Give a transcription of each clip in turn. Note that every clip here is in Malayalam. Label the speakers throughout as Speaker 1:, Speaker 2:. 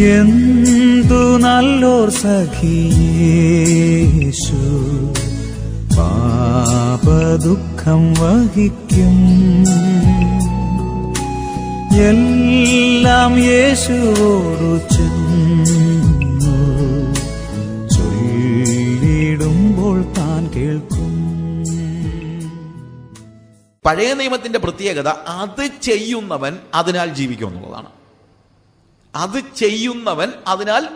Speaker 1: എന്തു നല്ലോർ സഖിയേശു പാപദുഃഖം വഹിക്കും. എല്ലാം യേശുവോടു ചെന്നു. ചൊല്ലിടുമ്പോൾ താൻ കേൾക്കും.
Speaker 2: പഴയ നിയമത്തിന്റെ പ്രത്യേകത അത് ചെയ്യുന്നവൻ അതിനാൽ ജീവിക്കും എന്നുള്ളതാണ്. അത് ചെയ്യുന്നവൻ അതിനാൽ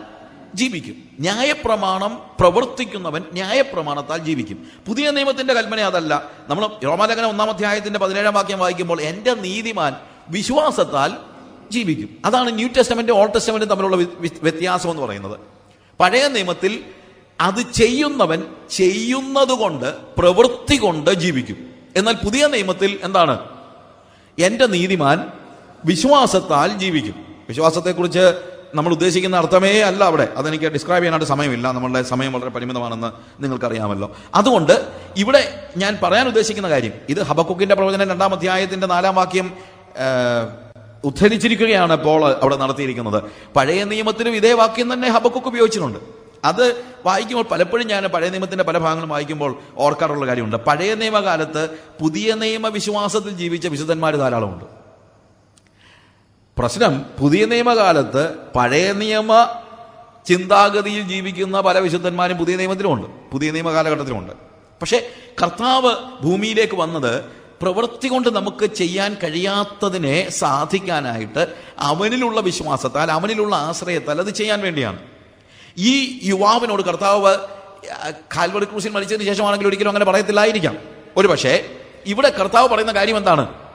Speaker 2: ജീവിക്കും. ന്യായപ്രമാണം പ്രവർത്തിക്കുന്നവൻ ന്യായപ്രമാണത്താൽ ജീവിക്കും. പുതിയ നിയമത്തിന്റെ കൽപ്പന അതല്ല. നമ്മൾ രോമാലേഖന ഒന്നാം അധ്യായത്തിന്റെ പതിനേഴാം വാക്യം വായിക്കുമ്പോൾ എന്റെ നീതിമാൻ വിശ്വാസത്താൽ ജീവിക്കും. അതാണ് ന്യൂ ടെസ്റ്റമെന്റ് ഓൾഡ് ടെസ്റ്റമെന്റും തമ്മിലുള്ള വ്യത്യാസം എന്ന് പറയുന്നത്. പഴയ നിയമത്തിൽ അത് ചെയ്യുന്നവൻ ചെയ്യുന്നത് കൊണ്ട് പ്രവൃത്തി കൊണ്ട് ജീവിക്കും. എന്നാൽ പുതിയ നിയമത്തിൽ എന്താണ്? എന്റെ നീതിമാൻ വിശ്വാസത്താൽ ജീവിക്കും. വിശ്വാസത്തെക്കുറിച്ച് നമ്മൾ ഉദ്ദേശിക്കുന്ന അർത്ഥമേ അല്ല അവിടെ. അതെനിക്ക് ഡിസ്ക്രൈബ് ചെയ്യാനായിട്ട് സമയമില്ല. നമ്മളുടെ സമയം വളരെ പരിമിതമാണെന്ന് നിങ്ങൾക്കറിയാമല്ലോ. അതുകൊണ്ട് ഇവിടെ ഞാൻ പറയാൻ ഉദ്ദേശിക്കുന്ന കാര്യം ഇത് ഹബക്കുക്കിന്റെ പ്രവചനം രണ്ടാം അധ്യായത്തിന്റെ നാലാം വാക്യം ഉദ്ധരിച്ചിരിക്കുകയാണ് പോൾ അവിടെ നടത്തിയിരിക്കുന്നത്. പഴയ നിയമത്തിലും ഇതേ വാക്യം തന്നെ ഹബക്കുക്ക് ഉപയോഗിച്ചിട്ടുണ്ട്. അത് വായിക്കുമ്പോൾ പലപ്പോഴും ഞാൻ പഴയ നിയമത്തിന്റെ പല ഭാഗങ്ങളും വായിക്കുമ്പോൾ ഓർക്കാറുള്ള കാര്യമുണ്ട്. പഴയ നിയമകാലത്ത് പുതിയ നിയമ വിശ്വാസത്തിൽ ജീവിച്ച വിശുദ്ധന്മാർ ധാരാളമുണ്ട്. പ്രശ്നം പുതിയ നിയമകാലത്ത് പഴയ നിയമ ചിന്താഗതിയിൽ ജീവിക്കുന്ന പല വിശുദ്ധന്മാരും പുതിയ നിയമത്തിലുമുണ്ട്. പുതിയ നിയമ കാലഘട്ടത്തിലുമുണ്ട് പക്ഷേ കർത്താവ് ഭൂമിയിലേക്ക് വന്നത് പ്രവൃത്തി കൊണ്ട് നമുക്ക് ചെയ്യാൻ കഴിയാത്തതിനെ സാധിക്കാനായിട്ട് അവനിലുള്ള വിശ്വാസത്താൽ അവനിലുള്ള ആശ്രയത്താൽ അത് ചെയ്യാൻ വേണ്ടിയാണ്. ഈ യുവാവിനോട് കർത്താവ് കാൽവറി ക്രൂസിൽ മരിച്ചതിന് ശേഷമാണെങ്കിൽ ഒരിക്കലും അങ്ങനെ പറയത്തില്ലായിരിക്കാം. ഒരു പക്ഷേ ഇവിടെ കർത്താവ് പറയുന്ന കാര്യം എന്താണ്?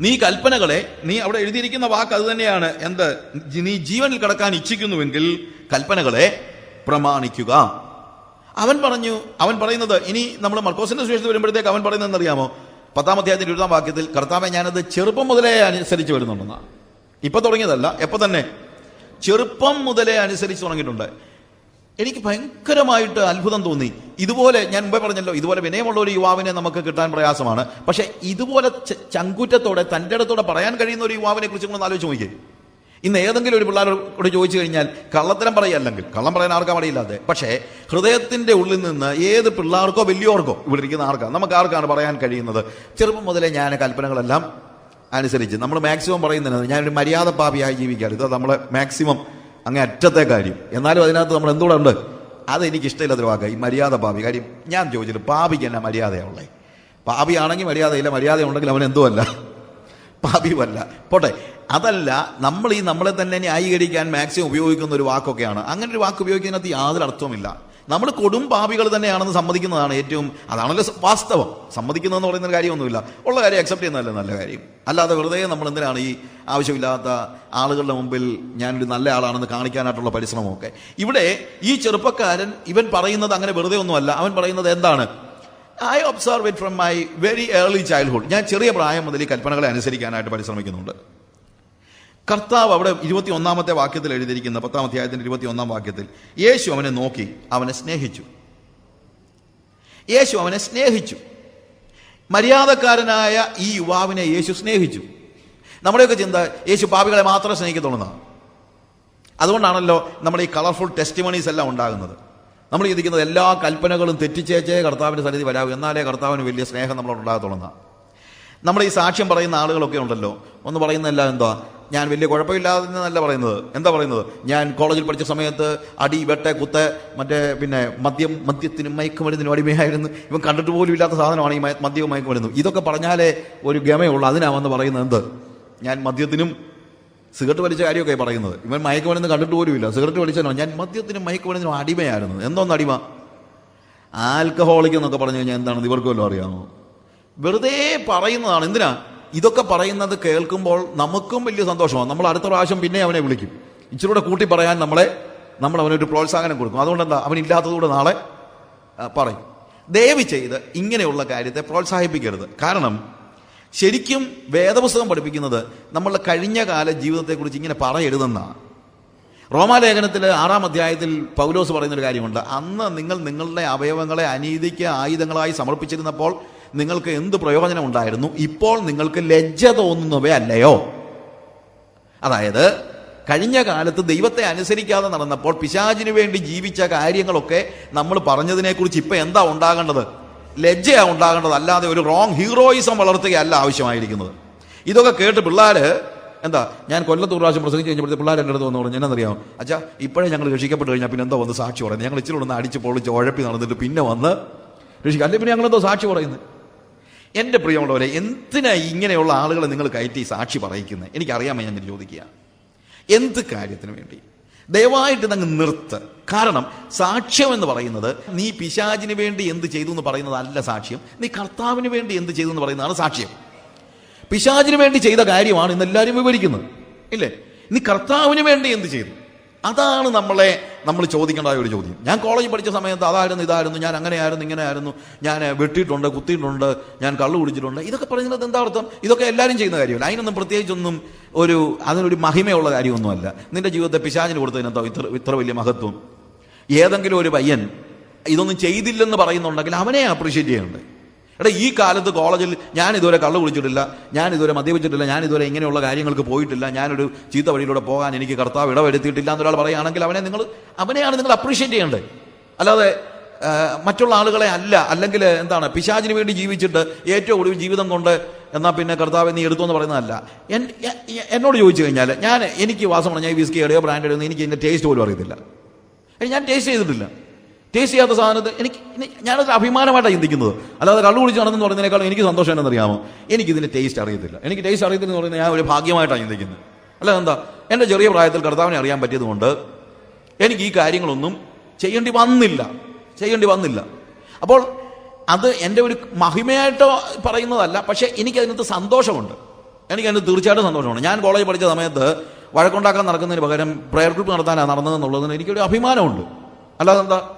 Speaker 2: നീ കൽപ്പനകളെ നീ അവിടെ എഴുതിയിരിക്കുന്ന വാക്ക് അത് തന്നെയാണ്. എന്ത്? നീ ജീവനിൽ കിടക്കാൻ ഇച്ഛിക്കുന്നുവെങ്കിൽ കൽപ്പനകളെ പ്രമാണിക്കുക. അവൻ പറഞ്ഞു അവൻ പറയുന്നത് ഇനി നമ്മൾ മർക്കോസിന്റെ സുവിശേഷത്തിൽ വരുമ്പോഴത്തേക്ക് അവൻ പറയുന്നത് അറിയാമോ പത്താം അധ്യായത്തിന്റെ ഇരുപതാം വാക്യത്തിൽ കർത്താവെ ഞാനത് ചെറുപ്പം മുതലേ അനുസരിച്ച് വരുന്നുണ്ടെന്നാണ് ഇപ്പൊ തുടങ്ങിയതല്ല എപ്പൊ തന്നെ. ചെറുപ്പം മുതലേ അനുസരിച്ച് തുടങ്ങിയിട്ടുണ്ട്. എനിക്ക് ഭയങ്കരമായിട്ട് അത്ഭുതം തോന്നി. ഇതുപോലെ ഞാൻ മുമ്പേ പറഞ്ഞല്ലോ ഇതുപോലെ വിനയമുള്ള ഒരു യുവാവിനെ നമുക്ക് കിട്ടാൻ പ്രയാസമാണ്. പക്ഷേ ഇതുപോലെ ചങ്കുറ്റത്തോടെ തന്റെ അടുത്തോടെ പറയാൻ കഴിയുന്ന ഒരു യുവാവിനെ കുറിച്ച് നിങ്ങൾ ആലോചിച്ച് നോക്കിയേ. ഇന്ന് ഏതെങ്കിലും ഒരു പിള്ളേരോട് ചോദിച്ചു കഴിഞ്ഞാൽ കള്ളത്തരം പറയല്ലെങ്കിൽ കള്ളം പറയാൻ ആർക്കാ പറയില്ലാതെ പക്ഷേ ഹൃദയത്തിന്റെ ഉള്ളിൽ നിന്ന് ഏത് പിള്ളേർക്കോ വലിയോർക്കോ ഇവിടെ ഇരിക്കുന്ന ആർക്കാ നമുക്ക് ആർക്കാണ് പറയാൻ കഴിയുന്നത്. ചെറുപ്പം മുതലേ ഞാൻ കൽപ്പനകളെല്ലാം അനുസരിച്ച് നമ്മൾ മാക്സിമം പറയുന്നത് ഞാനൊരു മര്യാദ പാപിയായി ജീവിക്കാറ്. ഇത് നമ്മളെ മാക്സിമം അങ്ങേ അറ്റത്തെ കാര്യം. എന്നാലും അതിനകത്ത് നമ്മൾ എന്തുകൂടെ ഉണ്ട്? അത് എനിക്ക് ഇഷ്ടമില്ലാത്തൊരു വാക്ക്. ഈ മര്യാദ പാപി കാര്യം ഞാൻ ചോദിച്ചിട്ട് പാപിക്ക് എന്നാ മര്യാദയുള്ളേ പാപിയാണെങ്കിൽ മര്യാദയില്ല. മര്യാദ ഉണ്ടെങ്കിൽ അവൻ എന്തോ എന്തുമല്ല പാപിയുമല്ല പോട്ടെ. അതല്ല നമ്മൾ ഈ നമ്മളെ തന്നെ ന്യായീകരിക്കാൻ മാക്സിമം ഉപയോഗിക്കുന്ന ഒരു വാക്കൊക്കെയാണ്. അങ്ങനെ ഒരു വാക്ക് ഉപയോഗിക്കുന്നതിനകത്ത് യാതൊരു അർത്ഥവുമില്ല. നമ്മൾ കൊടും പാപികൾ തന്നെയാണെന്ന് സമ്മതിക്കുന്നതാണ് ഏറ്റവും അതാണല്ലോ വാസ്തവം. സമ്മതിക്കുന്നതെന്ന് പറയുന്ന കാര്യമൊന്നുമില്ല. ഉള്ള കാര്യം അക്സെപ്റ്റ് ചെയ്യുന്നതല്ലേ നല്ല കാര്യം. അല്ലാതെ വെറുതെ നമ്മൾ എന്തിനാണ് ഈ ആവശ്യമില്ലാത്ത ആളുകളുടെ മുമ്പിൽ ഞാനൊരു നല്ല ആളാണെന്ന് കാണിക്കാനായിട്ടുള്ള പരിശ്രമമൊക്കെ. ഇവിടെ ഈ ചെറുപ്പക്കാരൻ ഇവൻ പറയുന്നത് അങ്ങനെ വെറുതെ ഒന്നുമല്ല. അവൻ പറയുന്നത് എന്താണ്? I observe it from my very early childhood ഞാൻ ചെറിയ പ്രായം മുതൽ ഈ കൽപ്പനകളെ അനുസരിക്കാനായിട്ട് പരിശ്രമിക്കുന്നുണ്ട്. കർത്താവ് അവിടെ ഇരുപത്തി ഒന്നാമത്തെ വാക്യത്തിൽ എഴുതിയിരിക്കുന്ന പത്താം അധ്യായത്തിന്റെ ഇരുപത്തി ഒന്നാം വാക്യത്തിൽ. യേശു അവനെ നോക്കി അവനെ സ്നേഹിച്ചു. യേശു അവനെ സ്നേഹിച്ചു. മര്യാദക്കാരനായ ഈ യുവാവിനെ യേശു സ്നേഹിച്ചു. നമ്മുടെയൊക്കെ ചിന്ത യേശു പാപികളെ മാത്രമേ സ്നേഹിക്കത്തുള്ളൂ അതുകൊണ്ടാണല്ലോ നമ്മുടെ ഈ കളർഫുൾ ടെസ്റ്റിമണീസ് എല്ലാം ഉണ്ടാകുന്നത്. നമ്മൾ ചിന്തിക്കുന്നത് എല്ലാ കൽപ്പനകളും തെറ്റിച്ചേച്ചേ കർത്താവിന്റെ സന്നിധി വരാവൂ. എന്നാലേ കർത്താവിന് വലിയ സ്നേഹം നമ്മളോട് ഉണ്ടാകത്തുള്ളതാണ് നമ്മൾ ഈ സാക്ഷ്യം പറയുന്ന ആളുകളൊക്കെ ഉണ്ടല്ലോ. ഒന്ന് പറയുന്നതല്ല എന്താ? ഞാൻ വലിയ കുഴപ്പമില്ലാതെ എന്നല്ല പറയുന്നത്. എന്താ പറയുന്നത്? ഞാൻ കോളേജിൽ പഠിച്ച സമയത്ത് അടി വെട്ട കുത്ത് മറ്റേ പിന്നെ മദ്യം മദ്യത്തിനും മയക്കുമരുന്നിനും അടിമയായിരുന്നു. ഇവൻ കണ്ടിട്ട് പോലും ഇല്ലാത്ത സാധനമാണ് ഈ മദ്യവും മയക്കുമരുന്നും. ഇതൊക്കെ പറഞ്ഞാലേ ഒരു ഗമയുള്ളൂ. അതിനാവെന്ന് പറയുന്നത് എന്ത്? ഞാൻ മദ്യത്തിനും സിഗരറ്റ് വലിച്ച കാര്യമൊക്കെ പറയുന്നത്. ഇവൻ മയക്കുമരുന്ന് കണ്ടിട്ട് പോലും ഇല്ല. സിഗരറ്റ് വലിച്ചതിനോ ഞാൻ മദ്യത്തിനും മയക്കുമരുന്നിനും അടിമയായിരുന്നു. എന്തോന്ന് അടിമ? ആൽക്കഹോളിക് എന്നൊക്കെ പറഞ്ഞു കഴിഞ്ഞാൽ എന്താണെന്ന് ഇവർക്ക് വല്ലതും അറിയാമോ? വെറുതെ പറയുന്നതാണ്. എന്തിനാ? ഇതൊക്കെ പറയുന്നത് കേൾക്കുമ്പോൾ നമുക്കും വലിയ സന്തോഷമാണ്. നമ്മൾ അടുത്ത പ്രാവശ്യം പിന്നെ അവനെ വിളിക്കും. ഇച്ചിരി കൂടെ കൂട്ടി പറയാൻ നമ്മളെ നമ്മൾ അവനൊരു പ്രോത്സാഹനം കൊടുക്കും. അതുകൊണ്ട് എന്താ അവനില്ലാത്തതുകൂടെ നാളെ പറയും. ദയവ് ചെയ്ത് ഇങ്ങനെയുള്ള കാര്യത്തെ പ്രോത്സാഹിപ്പിക്കരുത്. കാരണം ശരിക്കും വേദപുസ്തകം പഠിപ്പിക്കുന്നത് നമ്മളുടെ കഴിഞ്ഞ കാല ജീവിതത്തെക്കുറിച്ച് ഇങ്ങനെ പറയരുതെന്നാണ് റോമാലേഖനത്തിൽ ആറാം അധ്യായത്തിൽ പൗലോസ് പറയുന്നൊരു കാര്യമുണ്ട്. അന്ന് നിങ്ങൾ നിങ്ങളുടെ അവയവങ്ങളെ അനീതിക്ക് ആയുധങ്ങളായി സമർപ്പിച്ചിരുന്നപ്പോൾ നിങ്ങൾക്ക് എന്ത് പ്രയോജനം ഉണ്ടായിരുന്നു ഇപ്പോൾ നിങ്ങൾക്ക് ലജ്ജ തോന്നുന്നവയല്ലയോ അതായത് കഴിഞ്ഞ കാലത്ത് ദൈവത്തെ അനുസരിക്കാതെ നടന്നപ്പോൾ പിശാചിന് വേണ്ടി ജീവിച്ച കാര്യങ്ങളൊക്കെ നമ്മൾ പറഞ്ഞതിനെക്കുറിച്ച് ഇപ്പം എന്താ ഉണ്ടാകേണ്ടത്? ലജ്ജയാ ഉണ്ടാകേണ്ടത് അല്ലാതെ ഒരു റോങ് ഹീറോയിസം വളർത്തുകയല്ല ആവശ്യമായിരിക്കുന്നത്. ഇതൊക്കെ കേട്ട് പിള്ളേർ എന്താ ഞാൻ കൊല്ലത്ത് പ്രാവശ്യം പ്രസംഗിച്ച് കഴിഞ്ഞപ്പോഴത്തെ പിള്ളേർ എന്റെ അടുത്ത് വന്ന് പറഞ്ഞു എന്നറിയാം അച്ഛാ ഇപ്പോഴേ ഞങ്ങൾ രക്ഷിക്കപ്പെട്ട് കഴിഞ്ഞാൽ പിന്നെ എന്തോ വന്ന് സാക്ഷി പറയുന്നത്? ഞങ്ങൾ ഇച്ചിരി ഒന്ന് അടിച്ച് പൊളിച്ച് ഉഴപ്പി നടന്നിട്ട് പിന്നെ വന്ന് രക്ഷിക്കുക അല്ലെങ്കിൽ പിന്നെ ഞങ്ങളെന്തോ സാക്ഷി പറയുന്നത്? എന്റെ പ്രിയമുള്ളവരെ എന്തിനാ ഇങ്ങനെയുള്ള ആളുകളെ നിങ്ങൾ കയറ്റി സാക്ഷി പറയിക്കുന്നത് എനിക്കറിയാമേ ഞാൻ ചോദിക്കുക. എന്ത് കാര്യത്തിന് വേണ്ടി? ദയവായിട്ട് അങ്ങ് നിർത്ത്. കാരണം സാക്ഷ്യം എന്ന് പറയുന്നത് നീ പിശാചിന് വേണ്ടി എന്ത് ചെയ്തു എന്ന് പറയുന്നതല്ല സാക്ഷ്യം. നീ കർത്താവിന് വേണ്ടി എന്ത് ചെയ്തു എന്ന് പറയുന്നതാണ് സാക്ഷ്യം. പിശാചിന് വേണ്ടി ചെയ്ത കാര്യമാണ് ഇന്ന് എല്ലാവരും വിവരിക്കുന്നത്. ഇല്ലേ? നീ കർത്താവിന് വേണ്ടി എന്ത് ചെയ്തു? അതാണ് നമ്മളെ നമ്മൾ ചോദിക്കേണ്ട ഒരു ചോദ്യം. ഞാൻ കോളേജിൽ പഠിച്ച സമയത്ത് അതായിരുന്നു ഇതായിരുന്നു ഞാൻ അങ്ങനെയായിരുന്നു ഇങ്ങനെയായിരുന്നു ഞാൻ വെട്ടിയിട്ടുണ്ട് കുത്തിയിട്ടുണ്ട് ഞാൻ കള്ളു കുടിച്ചിട്ടുണ്ട്. ഇതൊക്കെ പറയുന്നത് എന്താ അർത്ഥം? ഇതൊക്കെ എല്ലാവരും ചെയ്യുന്ന കാര്യമല്ല. അതിനൊന്നും പ്രത്യേകിച്ചൊന്നും ഒരു അതിനൊരു മഹിമയുള്ള കാര്യമൊന്നുമല്ല. നിന്റെ ജീവിതത്തെ പിശാചിന് കൊടുത്തതിനെന്തോ ഇത്ര ഇത്ര വലിയ മഹത്വം? ഏതെങ്കിലും ഒരു പയ്യൻ ഇതൊന്നും ചെയ്തില്ലെന്ന് പറയുന്നുണ്ടെങ്കിൽ അവനെ അപ്രീഷിയേറ്റ് ചെയ്യുന്നുണ്ട് എടാ ഈ കാലത്ത് കോളേജിൽ ഞാൻ ഇതുവരെ കള്ളു കുടിച്ചിട്ടില്ല ഞാൻ ഇതുവരെ മദ്യപിച്ചിട്ടില്ല ഞാൻ ഇതുവരെ ഇങ്ങനെയുള്ള കാര്യങ്ങൾക്ക് പോയിട്ടില്ല ഞാനൊരു ചീത്ത വഴിയിലൂടെ പോകാൻ എനിക്ക് കർത്താവ് ഇടവരുത്തിയിട്ടില്ല എന്നൊരാൾ പറയുകയാണെങ്കിൽ അവനെ നിങ്ങൾ അവനെയാണ് നിങ്ങൾ അപ്രീഷിയേറ്റ് ചെയ്യേണ്ടത്. അല്ലാതെ മറ്റുള്ള ആളുകളെ അല്ല അല്ലെങ്കിൽ എന്താണ് പിശാചിന് വേണ്ടി ജീവിച്ചിട്ട് ഏറ്റവും ഒടുവിൽ ജീവിതം കൊണ്ട് എന്നാൽ പിന്നെ കർത്താവ് നീ എടുത്തു എന്ന് പറയുന്നതല്ല. എന്നോട് ചോദിച്ചു കഴിഞ്ഞാൽ ഞാൻ എനിക്ക് വാസം പറഞ്ഞാൽ വിസ്കി എവിടെയോ ബ്രാൻഡ് ഒന്നും എനിക്ക് ഇതിന്റെ ടേസ്റ്റ് പോലും അറിയത്തില്ല. ഞാൻ ടേസ്റ്റ് ചെയ്തിട്ടില്ല. ടേസ്റ്റ് ചെയ്യാത്ത സാധനത്ത് എനിക്ക് ഞാനതൊരു അഭിമാനമായിട്ടാണ് ചിന്തിക്കുന്നത്. അല്ലാതെ കള്ളു കുടിച്ച് നടന്നെന്ന് പറയുന്നതിനേക്കാളും എനിക്ക് സന്തോഷം എന്നറിയാമോ? എനിക്ക് ഇതിന്റെ ടേസ്റ്റ് അറിയത്തില്ല. എനിക്ക് ടേസ്റ്റ് അറിയത്തില്ലെന്ന് പറയുന്നത് ഞാൻ ഒരു ഭാഗ്യമായിട്ടാണ് ചിന്തിക്കുന്നത്. അല്ല എന്താ? എന്റെ ചെറിയ പ്രായത്തിൽ കർത്താവിനെ അറിയാൻ പറ്റിയതുകൊണ്ട് എനിക്ക് ഈ കാര്യങ്ങളൊന്നും ചെയ്യേണ്ടി വന്നില്ല. ചെയ്യേണ്ടി വന്നില്ല. അപ്പോൾ അത് എന്റെ ഒരു മഹിമയായിട്ടോ പറയുന്നതല്ല പക്ഷേ എനിക്കതിനകത്ത് സന്തോഷമുണ്ട്. എനിക്കതിന് തീർച്ചയായിട്ടും സന്തോഷമാണ് ഞാൻ കോളേജ് പഠിച്ച സമയത്ത് വഴക്കുണ്ടാക്കാൻ നടക്കുന്നതിന് പകരം പ്രയർ ഗ്രൂപ്പ് നടത്താനാണ് നടന്നതെന്നുള്ളതിന് എനിക്കൊരു അഭിമാനമുണ്ട്. അല്ലാതെ എന്താ?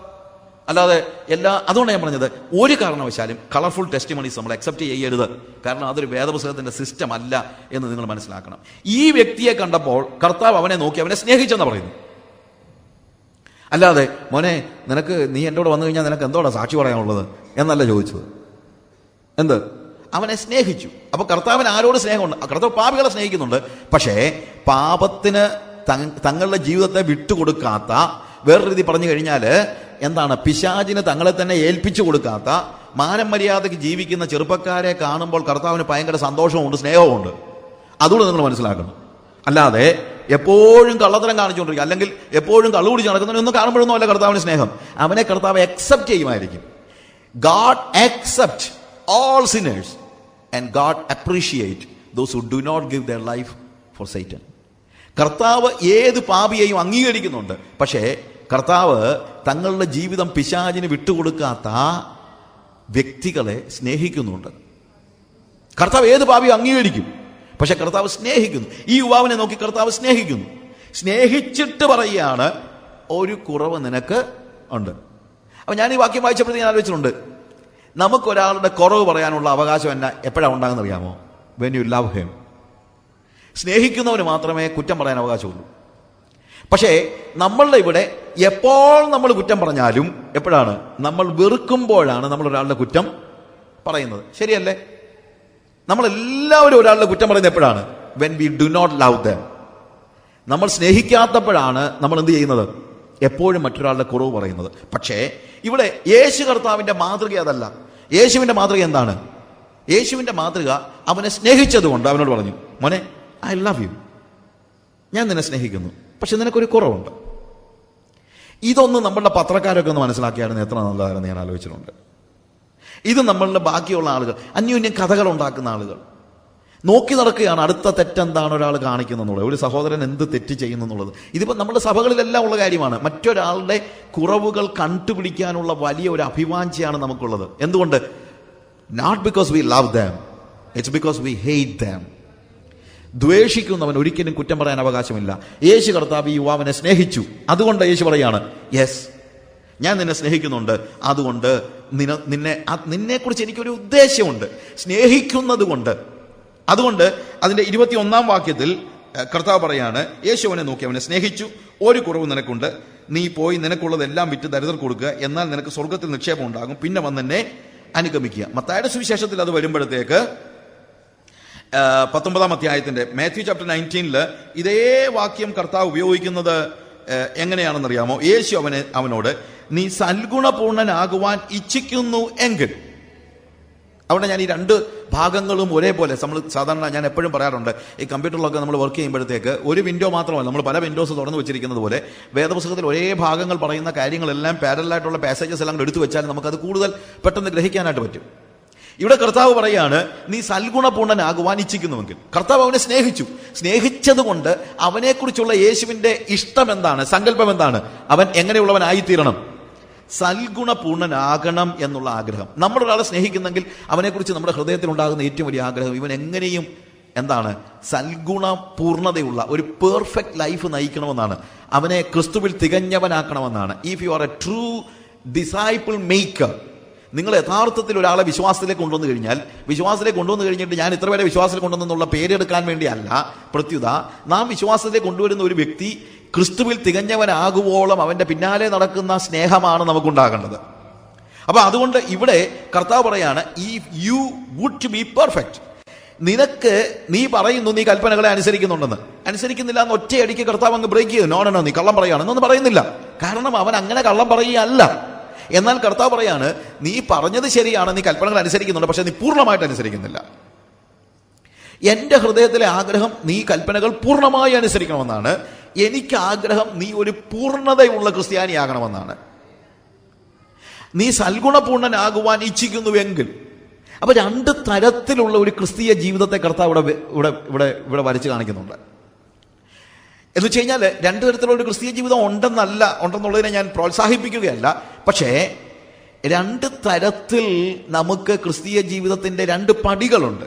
Speaker 2: അല്ലാതെ എല്ലാ അതുകൊണ്ട് ഞാൻ പറഞ്ഞത് ഒരു കാരണവശാലും കളർഫുൾ ടെസ്റ്റ് മണീസ് നമ്മൾ അക്സെപ്റ്റ് ചെയ്യരുത്. കാരണം അതൊരു വേദപുസ്തകത്തിന്റെ സിസ്റ്റം അല്ല എന്ന് നിങ്ങൾ മനസ്സിലാക്കണം. ഈ വ്യക്തിയെ കണ്ടപ്പോൾ കർത്താവ് അവനെ നോക്കി അവനെ സ്നേഹിച്ചെന്ന് പറയുന്നു അല്ലാതെ മോനെ നിനക്ക് നീ കൂടെ വന്നു കഴിഞ്ഞാൽ നിനക്ക് എന്തോടാ സാക്ഷി പറയാനുള്ളത് എന്നല്ല ചോദിച്ചത്. എന്ത്? അവനെ സ്നേഹിച്ചു. അപ്പോൾ കർത്താവിന് ആരോട് സ്നേഹമുണ്ട്? കർത്താവ് പാപികളെ സ്നേഹിക്കുന്നുണ്ട്. പക്ഷേ പാപത്തിന് തങ്ങളുടെ ജീവിതത്തെ വിട്ടുകൊടുക്കാത്ത വേറൊരു രീതി പറഞ്ഞു കഴിഞ്ഞാൽ എന്താണ്? പിശാചിന് തങ്ങളെ തന്നെ ഏൽപ്പിച്ചു കൊടുക്കാത്ത മാനം മര്യാദയ്ക്ക് ജീവിക്കുന്ന ചെറുപ്പക്കാരെ കാണുമ്പോൾ കർത്താവിന് ഭയങ്കര സന്തോഷമുണ്ട് സ്നേഹമുണ്ട് അതുകൂടെ നിങ്ങൾ മനസ്സിലാക്കണം. അല്ലാതെ എപ്പോഴും കള്ളത്തരം കാണിച്ചുകൊണ്ടിരിക്കും. അല്ലെങ്കിൽ എപ്പോഴും കള്ളു കുടിച്ച് നടക്കുന്നതിനൊന്നും കാണുമ്പോഴൊന്നും അല്ല കർത്താവിന് സ്നേഹം. അവനെ കർത്താവ് accept ചെയ്യുമായിരിക്കും. God accept all sinners and God appreciate those who do not give their life for Satan കർത്താവ് ഏത് പാപിയെയും അംഗീകരിക്കുന്നുണ്ട്. പക്ഷേ കർത്താവ് തങ്ങളുടെ ജീവിതം പിശാചിന് വിട്ടുകൊടുക്കാത്ത വ്യക്തികളെ സ്നേഹിക്കുന്നുണ്ട്. കർത്താവ് ഏത് പാപിയും അംഗീകരിക്കും? പക്ഷെ കർത്താവ് സ്നേഹിക്കുന്നു. ഈ യുവാവിനെ നോക്കി കർത്താവ് സ്നേഹിക്കുന്നു. സ്നേഹിച്ചിട്ട് പറയുകയാണ് ഒരു കുറവ് നിനക്ക് ഉണ്ട്. അപ്പം ഞാൻ ഈ വാക്യം വായിച്ചപ്പോഴത്തേക്ക് ഞാൻ ആലോചിച്ചിട്ടുണ്ട്. നമുക്കൊരാളുടെ കുറവ് പറയാനുള്ള അവകാശം എന്നാ എപ്പോഴാണ് ഉണ്ടാകുന്ന അറിയാമോ? വെൻ യു ലവ് ഹിം സ്നേഹിക്കുന്നവന് മാത്രമേ കുറ്റം പറയാൻ അവകാശമുള്ളൂ. പക്ഷേ നമ്മളുടെ ഇവിടെ എപ്പോൾ നമ്മൾ കുറ്റം പറഞ്ഞാലും എപ്പോഴാണ്? നമ്മൾ വെറുക്കുമ്പോഴാണ് നമ്മൾ ഒരാളുടെ കുറ്റം പറയുന്നത്. ശരിയല്ലേ? നമ്മളെല്ലാവരും ഒരാളുടെ കുറ്റം പറയുന്നത് എപ്പോഴാണ്? When we do not love them നമ്മൾ സ്നേഹിക്കാത്തപ്പോഴാണ് നമ്മൾ എന്ത് ചെയ്യുന്നത്? എപ്പോഴും മറ്റൊരാളുടെ കുറവ് പറയുന്നത്. പക്ഷേ ഇവിടെ യേശു കർത്താവിന്റെ മാതൃക അതല്ല. യേശുവിന്റെ മാതൃക എന്താണ്? യേശുവിന്റെ മാതൃക അവനെ സ്നേഹിച്ചതുകൊണ്ട് അവനോട് പറഞ്ഞു മോനെ ഐ ലവ് യു ഞാൻ നിന്നെ സ്നേഹിക്കുന്നു. പക്ഷെ നിനക്കൊരു കുറവുണ്ട്. ഇതൊന്ന് നമ്മളുടെ പത്രക്കാരൊക്കെ ഒന്ന് മനസ്സിലാക്കിയായിരുന്നു എത്ര നല്ലതായിരുന്നു ഞാൻ ആലോചിച്ചിട്ടുണ്ട്. ഇത് നമ്മളുടെ ബാക്കിയുള്ള ആളുകൾ അന്യോന്യം കഥകൾ ഉണ്ടാക്കുന്ന ആളുകൾ. നോക്കി നടക്കുകയാണ് അടുത്ത തെറ്റെന്താണ് ഒരാൾ കാണിക്കുന്നെന്നുള്ളത് ഒരു സഹോദരൻ എന്ത് തെറ്റ് ചെയ്യുന്നു എന്നുള്ളത് ഇതിപ്പോൾ നമ്മുടെ സഭകളിലെല്ലാം ഉള്ള കാര്യമാണ്. മറ്റൊരാളുടെ കുറവുകൾ കണ്ടുപിടിക്കാനുള്ള വലിയ ഒരു അഭിവാഞ്ചിയാണ് നമുക്കുള്ളത്. എന്തുകൊണ്ട്? Not because we love them it's because we hate them ദ്വേഷിക്കുന്നവൻ ഒരിക്കലും കുറ്റം പറയാൻ അവകാശമില്ല. യേശു കർത്താവ് ഈ യുവാവിനെ സ്നേഹിച്ചു. അതുകൊണ്ട് യേശു പറയാണ് യെസ് ഞാൻ നിന്നെ സ്നേഹിക്കുന്നുണ്ട്. അതുകൊണ്ട് നിന നിന്നെ നിന്നെക്കുറിച്ച് എനിക്കൊരു ഉദ്ദേശമുണ്ട് സ്നേഹിക്കുന്നത് കൊണ്ട് അതുകൊണ്ട് അതിന്റെ ഇരുപത്തി ഒന്നാം വാക്യത്തിൽ കർത്താവ് പറയാണ് യേശു അവനെ നോക്കി അവനെ സ്നേഹിച്ചു. ഒരു കുറവ് നിനക്കുണ്ട്. നീ പോയി നിനക്കുള്ളതെല്ലാം വിറ്റ് ദരിദ്രർ കൊടുക്കുക. എന്നാൽ നിനക്ക് സ്വർഗത്തിൽ നിക്ഷേപം ഉണ്ടാകും. പിന്നെ വന്ന് എന്നെ അനുഗമിക്കുക. മത്തായുടെ സുവിശേഷത്തിൽ അത് വരുമ്പോഴത്തേക്ക് പത്തൊമ്പതാം അധ്യായത്തിന്റെ മാത്യു ചാപ്റ്റർ നയന്റീനിൽ ഇതേ വാക്യം കർത്താവ് ഉപയോഗിക്കുന്നത് എങ്ങനെയാണെന്നറിയാമോ? യേശു അവനെ അവനോട് നീ സൽഗുണപൂർണനാകുവാൻ ഇച്ഛിക്കുന്നു എങ്കിൽ. അവിടെ ഞാൻ ഈ രണ്ട് ഭാഗങ്ങളും ഒരേപോലെ നമ്മൾ സാധാരണ ഞാൻ എപ്പോഴും പറയാറുണ്ട് ഈ കമ്പ്യൂട്ടറിലൊക്കെ നമ്മൾ വർക്ക് ചെയ്യുമ്പോഴത്തേക്ക് ഒരു വിൻഡോ മാത്രമല്ല നമ്മൾ പല വിൻഡോസ് തുറന്നു വെച്ചിരിക്കുന്നത് പോലെ വേദപുസ്തകത്തിൽ ഒരേ ഭാഗങ്ങൾ പറയുന്ന കാര്യങ്ങളെല്ലാം പാരലായിട്ടുള്ള പാസേജസ് എല്ലാം എടുത്തു വെച്ചാൽ നമുക്കത് കൂടുതൽ പെട്ടെന്ന് ഗ്രഹിക്കാനായിട്ട് പറ്റും. ഇവിടെ കർത്താവ് പറയാണ് നീ സൽഗുണപൂർണനാകുവാൻ ഇച്ഛിക്കുന്നുവെങ്കിൽ. കർത്താവ് അവനെ സ്നേഹിച്ചു. സ്നേഹിച്ചതുകൊണ്ട് അവനെക്കുറിച്ചുള്ള യേശുവിന്റെ ഇഷ്ടം എന്താണ് സങ്കല്പം എന്താണ്? അവൻ എങ്ങനെയുള്ളവനായിത്തീരണം. സൽഗുണപൂർണനാകണം എന്നുള്ള ആഗ്രഹം. നമ്മൾ ഒരാളെ സ്നേഹിക്കുന്നെങ്കിൽ അവനെക്കുറിച്ച് നമ്മുടെ ഹൃദയത്തിൽ ഉണ്ടാകുന്ന ഏറ്റവും വലിയ ആഗ്രഹം ഇവൻ എങ്ങനെയും എന്താണ് സൽഗുണ പൂർണതയുള്ള ഒരു പെർഫെക്റ്റ് ലൈഫ് നയിക്കണമെന്നാണ്. അവനെ ക്രിസ്തുവിൽ തികഞ്ഞവനാക്കണമെന്നാണ്. If you are a true disciple maker നിങ്ങൾ യഥാർത്ഥത്തിൽ ഒരാളെ വിശ്വാസത്തിലേക്ക് കൊണ്ടുവന്നു കഴിഞ്ഞാൽ വിശ്വാസത്തിലേക്ക് കൊണ്ടുവന്നു കഴിഞ്ഞിട്ട് ഞാൻ ഇത്ര പേരെ വിശ്വാസത്തിൽ കൊണ്ടുവന്നുള്ള പേരെടുക്കാൻ വേണ്ടിയല്ല പ്രത്യുത നാം വിശ്വാസത്തിലേക്ക് കൊണ്ടുവരുന്ന ഒരു വ്യക്തി ക്രിസ്തുവിൽ തികഞ്ഞവനാകുവോളം അവന്റെ പിന്നാലെ നടക്കുന്ന സ്നേഹമാണ് നമുക്കുണ്ടാകേണ്ടത്. അപ്പൊ അതുകൊണ്ട് ഇവിടെ കർത്താവ് പറയാണ് ഈ യു വുഡ് ബി പെർഫെക്റ്റ് നിനക്ക് നീ പറയുന്നു നീ കൽപ്പനകളെ അനുസരിക്കുന്നുണ്ടെന്ന്. അനുസരിക്കുന്നില്ല എന്ന് ഒറ്റയടിക്ക് കർത്താവ് അങ്ങ് ബ്രേക്ക് ചെയ്തു. നോണനോ നോ കള്ളം പറയുകയാണെന്നൊന്നും പറയുന്നില്ല. കാരണം അവൻ അങ്ങനെ കള്ളം പറയുകയല്ല. എന്നാൽ കർത്താവ് പറയാണ് നീ പറഞ്ഞത് ശരിയാണ് നീ കൽപ്പനകൾ അനുസരിക്കുന്നുണ്ട് പക്ഷെ നീ പൂർണമായിട്ട് അനുസരിക്കുന്നില്ല. എന്റെ ഹൃദയത്തിലെ ആഗ്രഹം നീ കൽപ്പനകൾ പൂർണമായി അനുസരിക്കണമെന്നാണ്. എനിക്ക് ആഗ്രഹം നീ ഒരു പൂർണതയുള്ള ക്രിസ്ത്യാനിയാകണമെന്നാണ്. നീ സൽഗുണപൂർണനാകുവാൻ ഇച്ഛിക്കുന്നുവെങ്കിൽ. അപ്പൊ രണ്ട് തരത്തിലുള്ള ഒരു ക്രിസ്തീയ ജീവിതത്തെ കർത്താവ് ഇവിടെ ഇവിടെ ഇവിടെ ഇവിടെ വരച്ച് കാണിക്കുന്നുണ്ട്. എന്ന് വെച്ച് കഴിഞ്ഞാൽ രണ്ടു തരത്തിലുള്ള ഒരു ക്രിസ്തീയ ജീവിതം ഉണ്ടെന്നല്ല ഉണ്ടെന്നുള്ളതിനെ ഞാൻ പ്രോത്സാഹിപ്പിക്കുകയല്ല. പക്ഷേ രണ്ട് തരത്തിൽ നമുക്ക് ക്രിസ്തീയ ജീവിതത്തിന്റെ രണ്ട് പടികളുണ്ട്.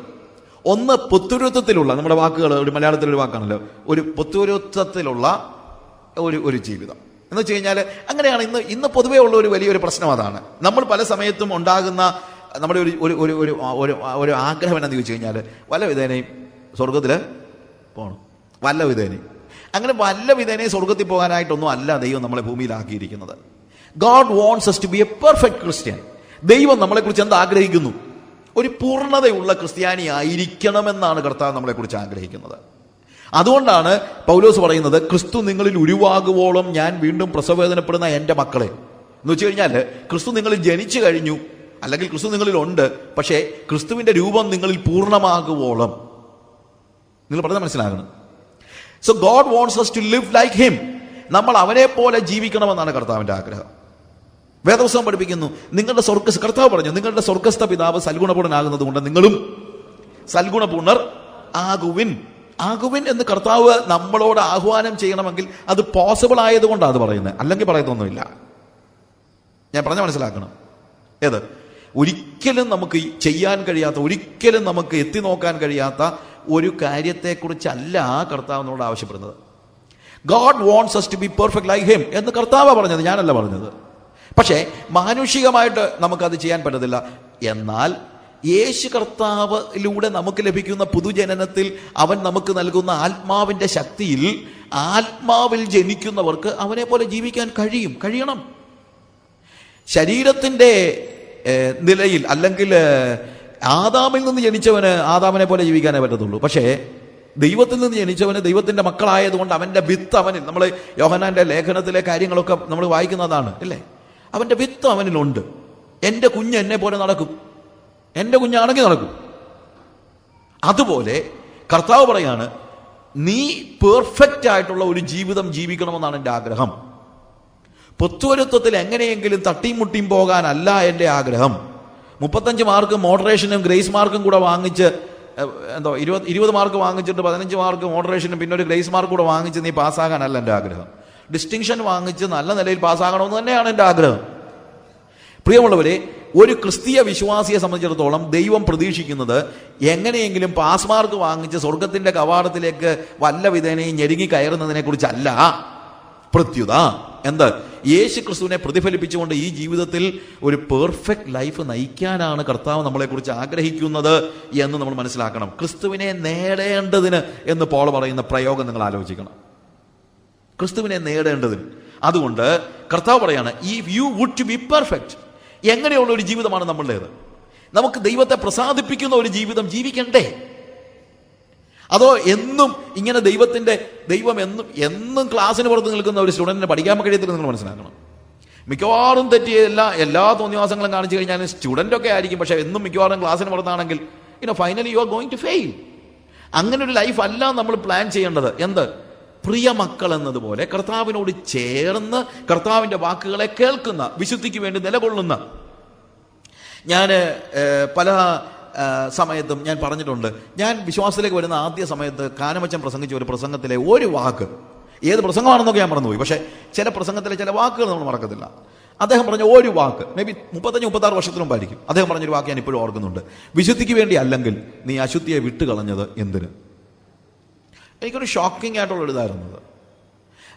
Speaker 2: ഒന്ന് പൊത്തുരുത്വത്തിലുള്ള നമ്മുടെ വാക്കുകൾ ഒരു മലയാളത്തിലൊരു വാക്കാണല്ലോ ഒരു പൊത്തുരുത്വത്തിലുള്ള ഒരു ഒരു ജീവിതം. എന്ന് വെച്ച് കഴിഞ്ഞാൽ അങ്ങനെയാണ് ഇന്ന് ഇന്ന് പൊതുവേ ഉള്ള ഒരു വലിയൊരു പ്രശ്നം അതാണ്. നമ്മൾ പല സമയത്തും ഉണ്ടാകുന്ന നമ്മുടെ ഒരു ഒരു ഒരു ഒരു ഒരു ഒരു ആഗ്രഹം എന്നാന്ന് ചോദിച്ചു കഴിഞ്ഞാൽ വല്ല വിധേനയും സ്വർഗത്തിൽ പോകണം വല്ല വിധേനയും. അങ്ങനെ വല്ല വിധേനെ സ്വർഗത്തിൽ പോകാനായിട്ടൊന്നും അല്ല ദൈവം നമ്മളെ ഭൂമിയിലാക്കിയിരിക്കുന്നത്. God wants us to be a perfect Christian ദൈവം നമ്മളെക്കുറിച്ച് എന്ത് ആഗ്രഹിക്കുന്നു? ഒരു പൂർണതയുള്ള ക്രിസ്ത്യാനി ആയിരിക്കണമെന്നാണ് കർത്താവ് നമ്മളെക്കുറിച്ച് ആഗ്രഹിക്കുന്നത്. അതുകൊണ്ടാണ് പൗലോസ് പറയുന്നത് ക്രിസ്തു നിങ്ങളിൽ ഉരുവാകുവോളം ഞാൻ വീണ്ടും പ്രസവേദനപ്പെടുന്ന എന്റെ മക്കളെ. എന്ന് വെച്ച് കഴിഞ്ഞാൽ ക്രിസ്തു നിങ്ങളിൽ ജനിച്ചു കഴിഞ്ഞു അല്ലെങ്കിൽ ക്രിസ്തു നിങ്ങളിൽ ഉണ്ട് പക്ഷേ ക്രിസ്തുവിന്റെ രൂപം നിങ്ങളിൽ പൂർണമാകുവോളം. നിങ്ങൾ പറഞ്ഞാൽ മനസ്സിലാകണം so God wants us to live like him നമ്മൾ അവനെ പോലെ ജീവിക്കണമെന്നാണ് കർത്താവിന്റെ ആഗ്രഹം. വേദവസം പഠിപ്പിക്കുന്നു. നിങ്ങളുടെ സ്വർഗസ് കർത്താവ് പറഞ്ഞു നിങ്ങളുടെ സ്വർഗസ്ഥ പിതാവ് സൽഗുണപൂർണനാകുന്നത് കൊണ്ട് നിങ്ങളും സൽഗുണപൂർണർ ആകുവിൻ. ആകുവിൻ എന്ന് കർത്താവ് നമ്മളോട് ആഹ്വാനം ചെയ്യണമെങ്കിൽ അത് പോസിബിൾ ആയതുകൊണ്ടാണ് അത് പറയുന്നത്. അല്ലെങ്കിൽ പറയുന്നൊന്നുമില്ല ഞാൻ പറഞ്ഞ മനസ്സിലാക്കണം. ഏത്? ഒരിക്കലും നമുക്ക് ചെയ്യാൻ കഴിയാത്ത ഒരിക്കലും നമുക്ക് എത്തി നോക്കാൻ കഴിയാത്ത ഒരു കാര്യത്തെക്കുറിച്ചല്ല കർത്താവ് നമ്മളോട് ആവശ്യപ്പെടുന്നത്. God wants us to be perfect like him എന്ന് കർത്താവ് പറഞ്ഞത് ഞാനല്ല പറഞ്ഞത്. പക്ഷേ മാനുഷികമായിട്ട് നമുക്കത് ചെയ്യാൻ പറ്റത്തില്ല. എന്നാൽ യേശു കർത്താവിലൂടെ നമുക്ക് ലഭിക്കുന്ന പുതുജനനത്തിൽ അവൻ നമുക്ക് നൽകുന്ന ആത്മാവിന്റെ ശക്തിയിൽ ആത്മാവിൽ ജനിക്കുന്നവർക്ക് അവനെ പോലെ ജീവിക്കാൻ കഴിയും കഴിയണം. ശരീരത്തിന്റെ നിലയിൽ അല്ലെങ്കിൽ ആദാമിൽ നിന്ന് ജനിച്ചവന് ആദാമിനെ പോലെ ജീവിക്കാനേ പറ്റത്തുള്ളൂ. പക്ഷേ ദൈവത്തിൽ നിന്ന് ജനിച്ചവന് ദൈവത്തിന്റെ മക്കളായതുകൊണ്ട് അവന്റെ വിത്ത് അവനിൽ നമ്മൾ യോഹനാന്റെ ലേഖനത്തിലെ കാര്യങ്ങളൊക്കെ നമ്മൾ വായിക്കുന്നതാണ് അല്ലേ അവന്റെ വിത്ത് അവനിലുണ്ട്. എന്റെ കുഞ്ഞ് എന്നെ പോലെ നടക്കും. എന്റെ കുഞ്ഞാണെങ്കിൽ നടക്കും. അതുപോലെ കർത്താവ് പറയാണ് നീ പെർഫെക്റ്റ് ആയിട്ടുള്ള ഒരു ജീവിതം ജീവിക്കണമെന്നാണ് എന്റെ ആഗ്രഹം. പൊത്തുവരുത്വത്തിൽ എങ്ങനെയെങ്കിലും തട്ടിയും മുട്ടിയും പോകാനല്ല എന്റെ ആഗ്രഹം. മുപ്പത്തഞ്ച് മാർക്ക് മോഡറേഷനും ഗ്രേസ് മാർക്കും കൂടെ വാങ്ങിച്ച് എന്തോ ഇരുപത് ഇരുപത് മാർക്ക് വാങ്ങിച്ചിട്ട് പതിനഞ്ച് മാർക്ക് മോഡറേഷനും പിന്നെ ഒരു ഗ്രേസ് മാർക്ക് കൂടെ വാങ്ങിച്ച് നീ പാസ്സാകാനല്ല എന്റെ ആഗ്രഹം. ഡിസ്റ്റിങ്ഷൻ വാങ്ങിച്ച് നല്ല നിലയിൽ പാസ്സാകണമെന്ന് തന്നെയാണ് എന്റെ ആഗ്രഹം. പ്രിയമുള്ളവരെ ഒരു ക്രിസ്തീയ വിശ്വാസിയെ സംബന്ധിച്ചിടത്തോളം ദൈവം പ്രതീക്ഷിക്കുന്നത് എങ്ങനെയെങ്കിലും പാസ് മാർക്ക് വാങ്ങിച്ച് സ്വർഗത്തിന്റെ കവാടത്തിലേക്ക് വല്ല വിധേനയും ഞെരുങ്ങി കയറുന്നതിനെ കുറിച്ചല്ല പ്രത്യുത. എന്ത്? യേശു ക്രിസ്തുവിനെ പ്രതിഫലിപ്പിച്ചുകൊണ്ട് ഈ ജീവിതത്തിൽ ഒരു പെർഫെക്റ്റ് ലൈഫ് നയിക്കാനാണ് കർത്താവ് നമ്മളെക്കുറിച്ച് ആഗ്രഹിക്കുന്നത് എന്ന് നമ്മൾ മനസ്സിലാക്കണം. ക്രിസ്തുവിനെ നേടേണ്ടതിന് എന്ന് പോൾ പറയുന്ന പ്രയോഗം നിങ്ങൾ ആലോചിക്കണം. ക്രിസ്തുവിനെ നേടേണ്ടതിന്. അതുകൊണ്ട് കർത്താവ് പറയാണ് ഈ you would to be perfect എങ്ങനെയുള്ള ഒരു ജീവിതമാണ് നമ്മളുടേത്? നമുക്ക് ദൈവത്തെ പ്രസാദിപ്പിക്കുന്ന ഒരു ജീവിതം ജീവിക്കണ്ടേ? അതോ എന്നും ഇങ്ങനെ ദൈവത്തിന്റെ ദൈവം എന്നും എന്നും ക്ലാസ്സിന് പുറത്ത് നിൽക്കുന്ന ഒരു സ്റ്റുഡന്റിനെ പഠിക്കാൻ കഴിയത്തില്ല നിങ്ങൾ മനസ്സിലാക്കണം. മിക്കവാറും തെറ്റിയ എല്ലാ എല്ലാ തോന്നിവാസങ്ങളും കാണിച്ചു കഴിഞ്ഞാൽ സ്റ്റുഡന്റൊക്കെ ആയിരിക്കും പക്ഷേ എന്നും മിക്കവാറും ക്ലാസ്സിന് പുറത്താണെങ്കിൽ ഇനോ finally you are going to fail അങ്ങനെ ഒരു ലൈഫ് അല്ല നമ്മൾ പ്ലാൻ ചെയ്യേണ്ടത്. എന്ത്? പ്രിയ മക്കൾ എന്നതുപോലെ കർത്താവിനോട് ചേർന്ന് കർത്താവിന്റെ വാക്കുകളെ കേൾക്കുന്ന വിശുദ്ധിക്ക് വേണ്ടി നിലകൊള്ളുന്ന. ഞാൻ പല സമയത്തും ഞാൻ പറഞ്ഞിട്ടുണ്ട്. ഞാൻ വിശ്വാസത്തിലേക്ക് വരുന്ന ആദ്യ സമയത്ത് കാനമച്ചൻ പ്രസംഗിച്ച ഒരു പ്രസംഗത്തിലെ ഒരു വാക്ക്. ഏത് പ്രസംഗമാണെന്നൊക്കെ ഞാൻ മറന്നുപോയി. പക്ഷേ ചില പ്രസംഗത്തിലെ ചില വാക്കുകൾ നമ്മൾ മറക്കത്തില്ല. അദ്ദേഹം പറഞ്ഞ ഒരു വാക്ക് മേ ബി മുപ്പത്തഞ്ച് മുപ്പത്താറ് വർഷത്തിന് മുമ്പായിരിക്കും. അദ്ദേഹം പറഞ്ഞൊരു വാക്ക് ഞാൻ ഇപ്പോഴും ഓർക്കുന്നുണ്ട്. വിശുദ്ധിക്ക് വേണ്ടി അല്ലെങ്കിൽ നീ അശുദ്ധിയെ വിട്ട് കളഞ്ഞത് എന്തിന്? എനിക്കൊരു ഷോക്കിംഗ് ആയിട്ടുള്ള ഇതായിരുന്നത്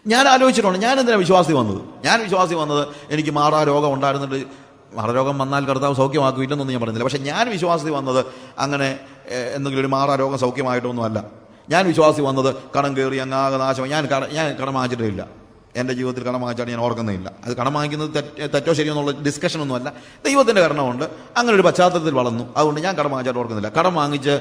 Speaker 2: ഞാൻ ആലോചിച്ചിട്ടുണ്ട് ഞാൻ എന്തിനാണ് വിശ്വാസി വന്നത്? ഞാൻ വിശ്വാസി വന്നത് എനിക്ക് മാറാ രോഗം ഉണ്ടായിരുന്നിട്ട് മാറാരോഗം വന്നാൽ കർത്താവ് സൗഖ്യമാക്കിയില്ലെന്നൊന്നും ഞാൻ പറഞ്ഞില്ല. പക്ഷേ ഞാൻ വിശ്വാസി വന്നത് അങ്ങനെ എന്തെങ്കിലും ഒരു മാറാ രോഗം സൗഖ്യമായിട്ടൊന്നുമല്ല. ഞാൻ വിശ്വാസി വന്നത് കടം കയറി അങ്ങാകെ നാശം ഞാൻ കട ഞാൻ കടം വാങ്ങിച്ചിട്ടില്ല എന്റെ ജീവിതത്തിൽ കടം വാങ്ങിച്ചാണ് ഞാൻ ഓർക്കുന്നില്ല. അത് കടം വാങ്ങിക്കുന്നത് തെറ്റ് ശരിയോ എന്നുള്ള ഡിസ്കഷൻ ഒന്നുമല്ല ദൈവത്തിന്റെ കരണമുണ്ട് അങ്ങനെ ഒരു പശ്ചാത്തലത്തിൽ വളർന്നു. അതുകൊണ്ട് ഞാൻ കടം വാങ്ങിച്ചായിട്ട് ഓർക്കുന്നില്ല. കടം വാങ്ങിച്ച്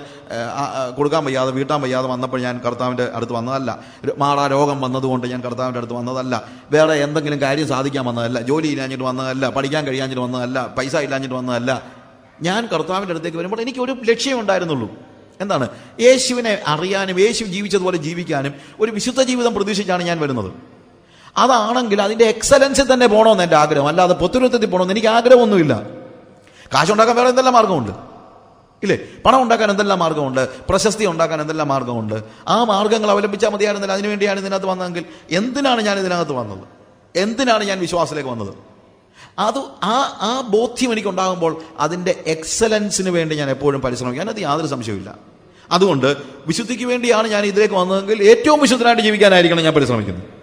Speaker 2: കൊടുക്കാൻ വയ്യാതെ വീട്ടാൻ വയ്യാതെ വന്നപ്പോൾ ഞാൻ കർത്താവിന്റെ അടുത്ത് വന്നതല്ല. മാറാ രോഗം വന്നതുകൊണ്ട് ഞാൻ കർത്താവിന്റെ അടുത്ത് വന്നതല്ല. വേറെ എന്തെങ്കിലും കാര്യം സാധിക്കാൻ വന്നതല്ല. ജോലി ഇല്ലാഞ്ഞിട്ട് വന്നതല്ല. പഠിക്കാൻ കഴിയാഞ്ഞിട്ട് വന്നതല്ല. പൈസ ഇല്ലാഞ്ഞിട്ട് വന്നതല്ല. ഞാൻ കർത്താവിന്റെ അടുത്തേക്ക് വരുമ്പോൾ എനിക്ക് ഒരു ലക്ഷ്യം ഉണ്ടായിരുന്നുള്ളൂ. എന്താണ്? യേശുവിനെ അറിയാനും യേശു ജീവിച്ചതുപോലെ ജീവിക്കാനും ഒരു വിശുദ്ധ ജീവിതം പ്രതീക്ഷിച്ചാണ് ഞാൻ വരുന്നത്. അതാണെങ്കിൽ അതിന്റെ എക്സലൻസിൽ തന്നെ പോകണമെന്ന് എന്റെ ആഗ്രഹം. അല്ലാതെ പൊത്തുരുത്തത്തിൽ പോകണമെന്ന് എനിക്ക് ആഗ്രഹമൊന്നുമില്ല. കാശുണ്ടാക്കാൻ വേറെ എന്തെല്ലാം മാർഗമുണ്ട്? ഇല്ലേ? പണം ഉണ്ടാക്കാൻ എന്തെല്ലാം മാർഗമുണ്ട്? പ്രശസ്തി ഉണ്ടാക്കാൻ എന്തെല്ലാം മാർഗമുണ്ട്? ആ മാർഗങ്ങൾ അവലംബിച്ചാൽ മതിയായിരുന്നില്ല. അതിനുവേണ്ടിയാണ് ഇതിനകത്ത് വന്നതെങ്കിൽ എന്തിനാണ് ഞാൻ ഇതിനകത്ത് വന്നത്? എന്തിനാണ് ഞാൻ വിശ്വാസത്തിലേക്ക് വന്നത്? അത് ആ ആ ബോധ്യം എനിക്കുണ്ടാകുമ്പോൾ അതിന്റെ എക്സലൻസിന് വേണ്ടി ഞാൻ എപ്പോഴും പരിശ്രമിക്കും. അതിനകത്ത് യാതൊരു സംശയമില്ല അതുകൊണ്ട് വിശുദ്ധിക്ക് വേണ്ടിയാണ് ഞാൻ ഇതിലേക്ക് വന്നതെങ്കിൽ ഏറ്റവും വിശുദ്ധനായിട്ട് ജീവിക്കാനായിരിക്കണം ഞാൻ പരിശ്രമിക്കുന്നത്.